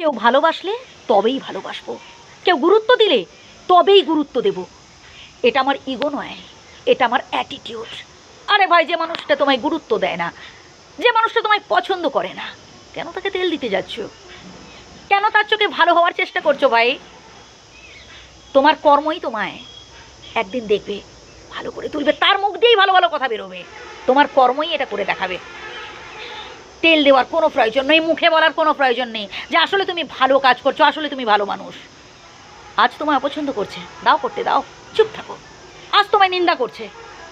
কেউ ভালোবাসলে তবেই ভালোবাসবো। কেউ গুরুত্ব দিলে তবেই গুরুত্ব দেব। এটা আমার ইগো নয়, এটা আমার অ্যাটিটিউড আরে ভাই, যে মানুষটা তোমায় গুরুত্ব দেয় না, যে মানুষটা তোমায় পছন্দ করে না, কেন তাকে তেল দিতে যাচ্ছ? কেন তার চোখে ভালো হওয়ার চেষ্টা করছ ভাই? তোমার কর্মই তোমায় একদিন দেখবে, ভালো করে তুলবে, তার মুখ দিয়েই ভালো ভালো কথা বেরোবে। তোমার কর্মই এটা করে দেখাবে। তেল দেওয়ার কোনো প্রয়োজন নেই, মুখে বলার কোনো প্রয়োজন নেই যে আসলে তুমি ভালো কাজ করছ, আসলে তুমি ভালো মানুষ। আজ তোমায় অপছন্দ করছে, দাও করতে দাও, চুপ থাকো। আজ তোমায় নিন্দা করছে,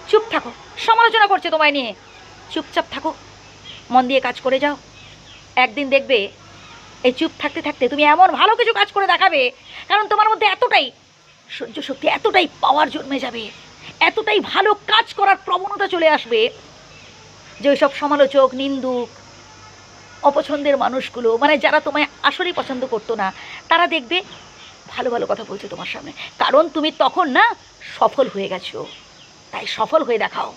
চুপ থাকো, সমালোচনা করছে তোমায় নিয়ে। চুপচাপ থাকো, মন দিয়ে কাজ করে যাও। একদিন দেখবে এই চুপ থাকতে থাকতে তুমি এমন ভালো কিছু কাজ করে দেখাবে, কারণ তোমার মধ্যে এতটাই সহ্য শক্তি, এতটাই পাওয়ার জন্মে যাবে, এতটাই ভালো কাজ করার প্রবণতা চলে আসবে যে ওইসব সমালোচক, নিন্দুক অপছন্দের মানুষগুলো মানে যারা তোমায় আসলেই পছন্দ করতো না, তারা দেখবে ভালো ভালো কথা বলছে তোমার সামনে। কারণ তুমি তখন না সফল হয়ে গেছো। তাই সফল হয়ে দেখাও।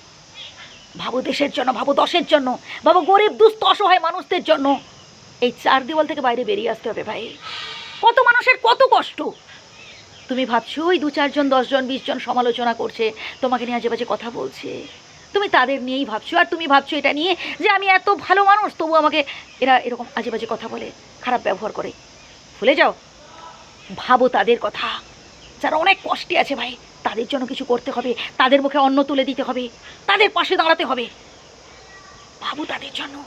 ভাবো দেশের জন্য, ভাবো দশের জন্য, ভাবো গরিব, দুস্থ, অসহায় মানুষদের জন্য। এই চার দেওয়াল থেকে বাইরে বেরিয়ে আসতে হবে ভাই। কত মানুষের কত কষ্ট। তুমি ভাবছ ওই দু চারজন, দশজন, বিশজন সমালোচনা করছে, তোমাকে নিয়ে আজে বাজে কথা বলছে। তুমি তাদের নিয়েই ভাবছ আর তুমি ভাবছ এটা নিয়ে যে আমি এত ভালো মানুষ, তবু আমাকে এরা এরকম আজে বাজে কথা বলে, খারাপ ব্যবহার করে। ভুলে যাও, ভাবো তাদের কথা। যারা অনেক কষ্টে আছে ভাই, তাদের জন্য কিছু করতে হবে, তাদের মুখে অন্ন তুলে দিতে হবে, তাদের পাশে দাঁড়াতে হবে। ভাবো তাদের জন্য।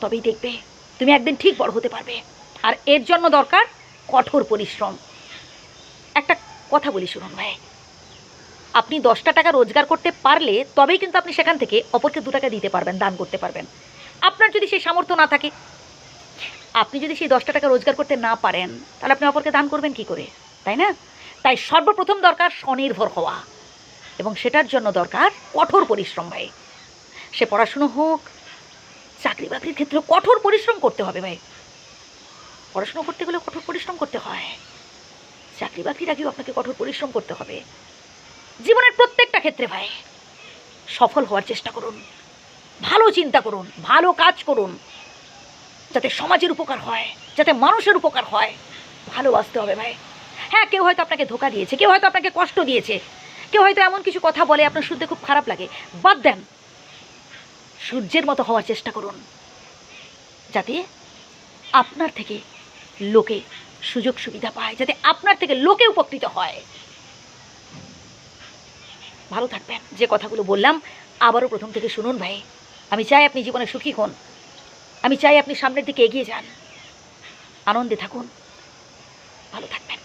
তবেই দেখবে, তুমি একদিন ঠিক বড় হতে পারবে। আর এর জন্য দরকার কঠোর পরিশ্রম। একটা কথা বলি শুনুন ভাই আপনি দশটা টাকা রোজগার করতে পারলে তবেই কিন্তু আপনি সেখান থেকে অপরকে দু টাকা দিতে পারবেন, দান করতে পারবেন। আপনার যদি সেই সামর্থ্য না থাকে, আপনি যদি সেই দশটা টাকা রোজগার করতে না পারেন, তাহলে আপনি অপরকে দান করবেন কি করে? তাই না? তাই সর্বপ্রথম দরকার স্বনির্ভর হওয়া এবং সেটার জন্য দরকার কঠোর পরিশ্রম ভাই। সে পড়াশুনো হোক চাকরি বাকরির ক্ষেত্রে কঠোর পরিশ্রম করতে হবে ভাই। পড়াশুনো করতে গেলে কঠোর পরিশ্রম করতে হয়। চাকরি বাকরির আগেও আপনাকে কঠোর পরিশ্রম করতে হবে। জীবনের প্রত্যেকটা ক্ষেত্রে ভাই, সফল হওয়ার চেষ্টা করুন। ভালো চিন্তা করুন, ভালো কাজ করুন, যাতে সমাজের উপকার হয়, যাতে মানুষের উপকার হয়। ভালোবাসতে হবে ভাই। হ্যাঁ কেউ হয়তো আপনাকে ধোকা দিয়েছে, কেউ হয়তো আপনাকে কষ্ট দিয়েছে, কেউ হয়তো এমন কিছু কথা বলে আপনার শুনতে খুব খারাপ লাগে। বাদ দেন। সূর্যের মতো হওয়ার চেষ্টা করুন, যাতে আপনার থেকে লোকে সুযোগ সুবিধা পায়, যাতে আপনার থেকে লোকে উপকৃত হয়। ভালো থাকবেন। যে কথাগুলো বললাম, আবারও প্রথম থেকে শুনুন ভাই। আমি চাই আপনি জীবনে সুখী হন। আমি চাই আপনি সামনের দিকে এগিয়ে যান। আনন্দে থাকুন। ভালো থাকবেন।